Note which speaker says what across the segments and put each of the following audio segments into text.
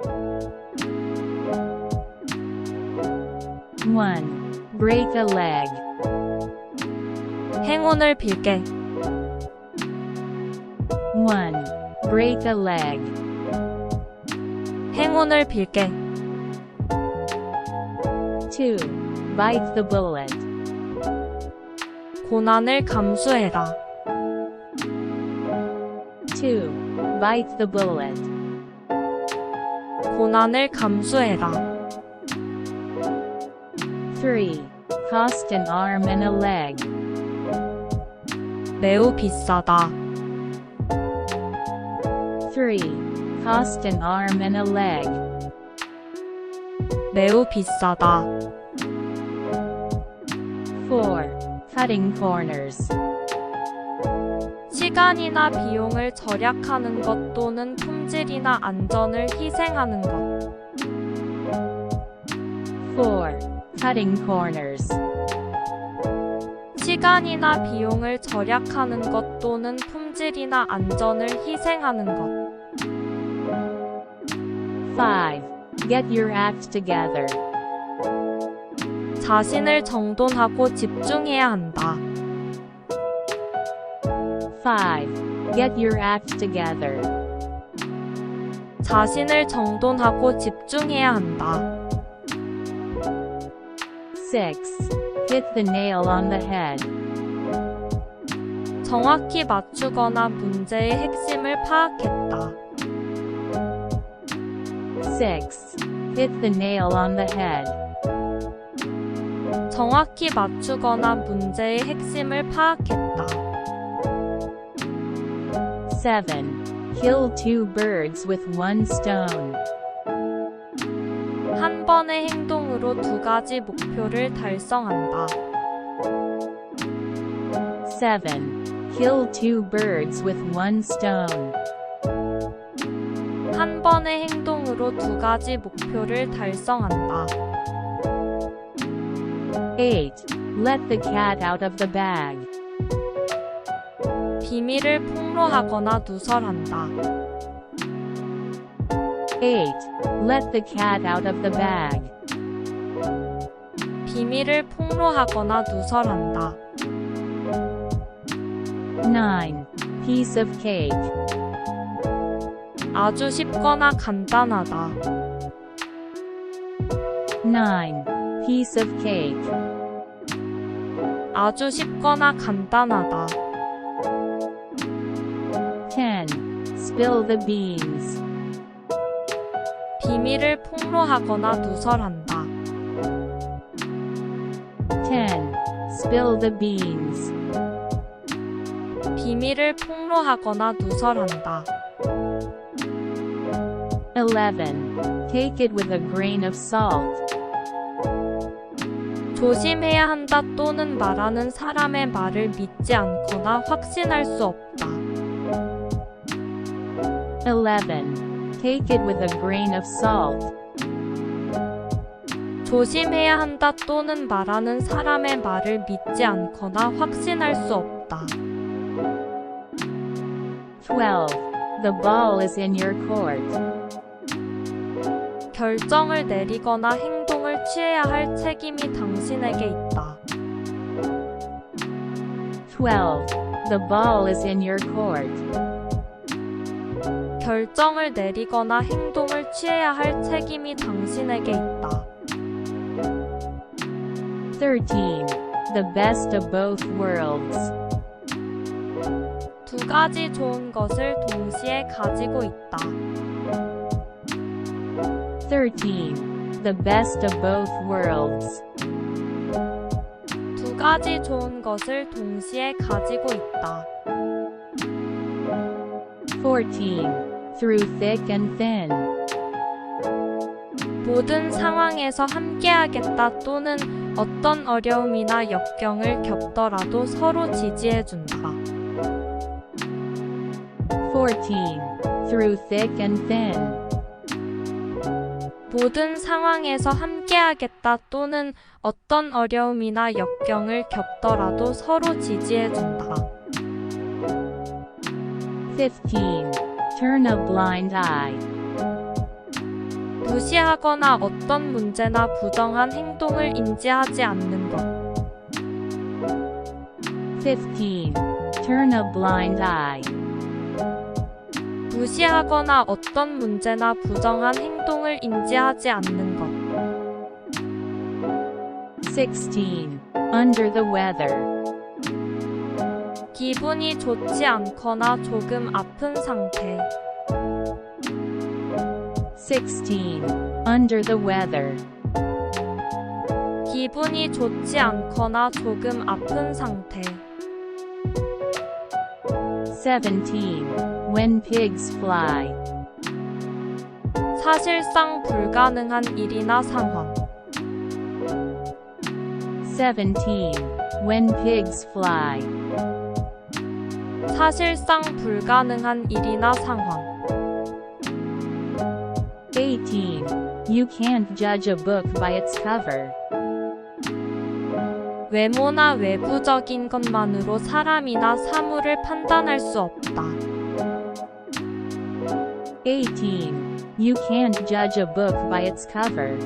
Speaker 1: 1. Break a leg.
Speaker 2: 행운을 빌게.
Speaker 1: 1. Break a leg.
Speaker 2: 행운을 빌게.
Speaker 1: 2. Bite the bullet.
Speaker 2: 고난을 감수해라.
Speaker 1: 2. Bite the bullet.
Speaker 2: 고난을 감수해라.
Speaker 1: 3. Cost an arm and a leg.
Speaker 2: 매우 비싸다.
Speaker 1: 3. Cost an arm and a leg.
Speaker 2: 매우 비싸다.
Speaker 1: 4. Cutting corners.
Speaker 2: 시간이나 비용을 절약하는 것 또는 품질이나 안전을 희생하는 것.
Speaker 1: 4. Cutting corners.
Speaker 2: 시간이나 비용을 절약하는 것 또는 품질이나 안전을 희생하는 것.
Speaker 1: 5. Get your act together.
Speaker 2: 자신을 정돈하고 집중해야 한다.
Speaker 1: 5. Get your act together.
Speaker 2: 자신을 정돈하고 집중해야 한다.
Speaker 1: 6. Hit the nail on the head.
Speaker 2: 정확히 맞추거나 문제의 핵심을 파악했다.
Speaker 1: 6. Hit the nail on the head.
Speaker 2: 정확히 맞추거나 문제의 핵심을 파악했다.
Speaker 1: 7. Kill two birds with one stone.
Speaker 2: 한 번의 행동으로 두 가지 목표를 달성한다.
Speaker 1: 7. Kill two birds with one stone.
Speaker 2: 한 번의 행동으로 두 가지 목표를 달성한다.
Speaker 1: 8. Let the cat out of the bag.
Speaker 2: 비밀을 폭로하거나 누설한다.
Speaker 1: 8. Let the cat out of the bag.
Speaker 2: 비밀을 폭로하거나 누설한다.
Speaker 1: 9. Piece of cake.
Speaker 2: 아주 쉽거나 간단하다.
Speaker 1: 9. Piece of cake.
Speaker 2: 아주 쉽거나 간단하다.
Speaker 1: 10. Spill the beans.
Speaker 2: 비밀을 폭로하거나 누설한다.
Speaker 1: 10. Spill the beans.
Speaker 2: 비밀을 폭로하거나 누설한다.
Speaker 1: 11. Take it with a grain of salt.
Speaker 2: 조심해야 한다 또는 말하는 사람의 말을 믿지 않거나 확신할 수 없다.
Speaker 1: 11. Take it with a grain of salt.
Speaker 2: 조심해야 한다 또는 말하는 사람의 말을 믿지 않거나 확신할 수 없다.
Speaker 1: 12. The ball is in your court.
Speaker 2: 결정을 내리거나 행동을 취해야 할 책임이 당신에게 있다.
Speaker 1: 12. The ball is in your court.
Speaker 2: 결정을 내리거나 행동을 취해야 할 책임이 당신에게 있다.
Speaker 1: 13. The best of both worlds.
Speaker 2: 두 가지 좋은 것을 동시에 가지고 있다.
Speaker 1: 13. The best of both worlds.
Speaker 2: 두 가지 좋은 것을 동시에 가지고 있다.
Speaker 1: 14. Through thick and thin.
Speaker 2: 모든 상황에서 함께하겠다 또는 어떤 어려움이나 역경을 겪더라도 서로 지지해준다.
Speaker 1: 14. Through thick and thin.
Speaker 2: 모든 상황에서 함께하겠다 또는 어떤 어려움이나 역경을 겪더라도 서로 지지해준다.
Speaker 1: 15. Turn a blind eye.
Speaker 2: 무시하거나 어떤 문제나 부정한 행동을 인지하지 않는 것.
Speaker 1: 15. Turn a blind eye.
Speaker 2: 무시하거나 어떤 문제나 부정한 행동을 인지하지 않는 것.
Speaker 1: 16. Under the weather.
Speaker 2: 기분이 좋지 않거나 조금 아픈 상태.
Speaker 1: 16. Under the weather.
Speaker 2: 기분이 좋지 않거나 조금 아픈 상태.
Speaker 1: 17. When pigs fly.
Speaker 2: 사실상 불가능한 일이나 상황.
Speaker 1: 17. When pigs fly.
Speaker 2: 사실상 불가능한 일이나 상황.
Speaker 1: 18. You can't judge a book by its cover.
Speaker 2: 외모나 외부적인 것만으로 사람이나 사물을 판단할 수 없다.
Speaker 1: 18. You can't judge a book by its cover.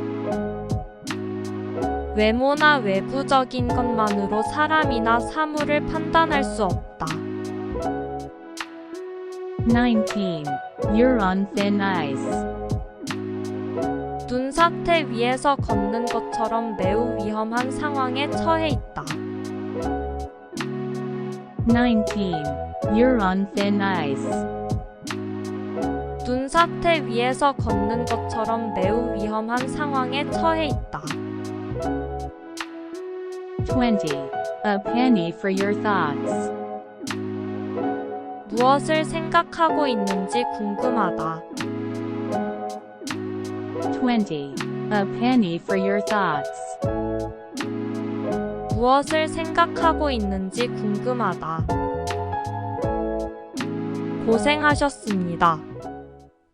Speaker 2: 외모나 외부적인 것만으로 사람이나 사물을 판단할 수 없다.
Speaker 1: 19. You're on thin ice.
Speaker 2: 눈사태 위에서 걷는 것처럼 매우 위험한 상황에 처해 있다.
Speaker 1: 19. You're on thin ice.
Speaker 2: 눈사태 위에서 걷는 것처럼 매우 위험한 상황에 처해 있다.
Speaker 1: 20. A penny for your thoughts.
Speaker 2: 무엇을 생각하고 있는지 궁금하다.
Speaker 1: 20. A penny for your thoughts.
Speaker 2: 무엇을 생각하고 있는지 궁금하다. 고생하셨습니다.